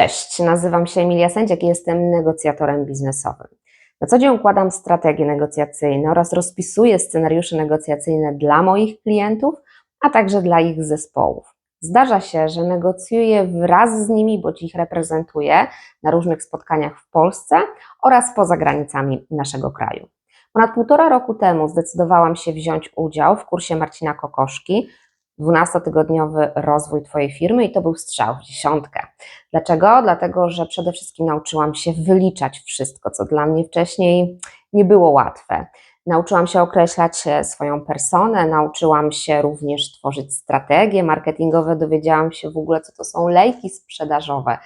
Cześć, nazywam się Emilia Sędziak i jestem negocjatorem biznesowym. Na co dzień układam strategie negocjacyjne oraz rozpisuję scenariusze negocjacyjne dla moich klientów, a także dla ich zespołów. Zdarza się, że negocjuję wraz z nimi, bądź ich reprezentuję na różnych spotkaniach w Polsce oraz poza granicami naszego kraju. Ponad półtora roku temu zdecydowałam się wziąć udział w kursie Marcina Kokoszki, 12-tygodniowy rozwój Twojej firmy i to był strzał w dziesiątkę. Dlaczego? Dlatego, że przede wszystkim nauczyłam się wyliczać wszystko, co dla mnie wcześniej nie było łatwe. Nauczyłam się określać e, swoją personę, nauczyłam się również tworzyć strategie marketingowe, dowiedziałam się w ogóle, co to są lejki sprzedażowe,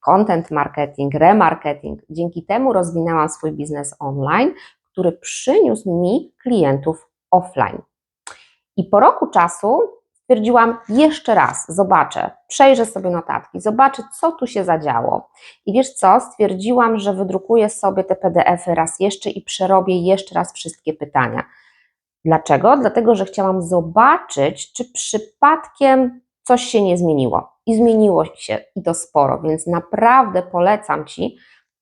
content marketing, remarketing. Dzięki temu rozwinęłam swój biznes online, który przyniósł mi klientów offline. I po roku czasu stwierdziłam jeszcze raz, zobaczę, przejrzę sobie notatki, zobaczę, co tu się zadziało. I wiesz co, stwierdziłam, że wydrukuję sobie te PDFy raz jeszcze i przerobię jeszcze raz wszystkie pytania. Dlaczego? Dlatego, że chciałam zobaczyć, czy przypadkiem coś się nie zmieniło. I zmieniło się i to sporo, więc naprawdę polecam Ci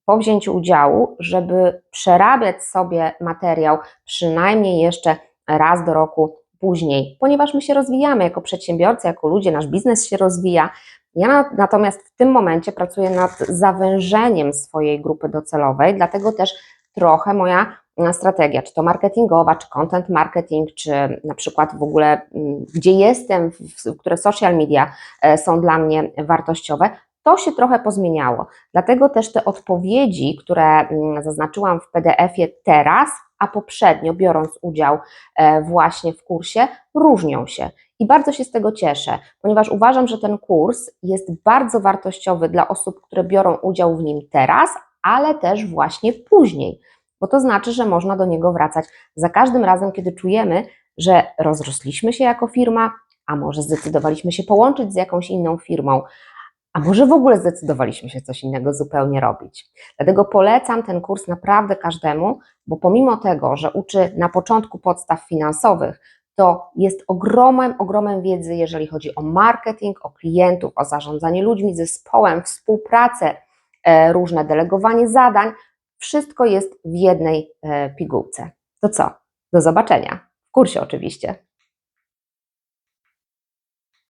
po wzięciu udziału, żeby przerabiać sobie materiał przynajmniej jeszcze raz do roku później, ponieważ my się rozwijamy jako przedsiębiorcy, jako ludzie, nasz biznes się rozwija. Ja natomiast w tym momencie pracuję nad zawężeniem swojej grupy docelowej, dlatego też trochę moja strategia, czy to marketingowa, czy content marketing, czy na przykład w ogóle mm, gdzie jestem, które social media e, są dla mnie wartościowe, to się trochę pozmieniało. Dlatego też te odpowiedzi, które mm, zaznaczyłam w PDF-ie teraz, a poprzednio biorąc udział e, właśnie w kursie, różnią się. I bardzo się z tego cieszę, ponieważ uważam, że ten kurs jest bardzo wartościowy dla osób, które biorą udział w nim teraz, ale też właśnie później, bo to znaczy, że można do niego wracać za każdym razem, kiedy czujemy, że rozrosliśmy się jako firma, a może zdecydowaliśmy się połączyć z jakąś inną firmą, a może w ogóle zdecydowaliśmy się coś innego zupełnie robić. Dlatego polecam ten kurs naprawdę każdemu, bo pomimo tego, że uczy na początku podstaw finansowych, to jest ogromem, ogromem wiedzy, jeżeli chodzi o marketing, o klientów, o zarządzanie ludźmi, zespołem, współpracę, e, różne delegowanie zadań. Wszystko jest w jednej e, pigułce. To co? Do zobaczenia. W kursie oczywiście.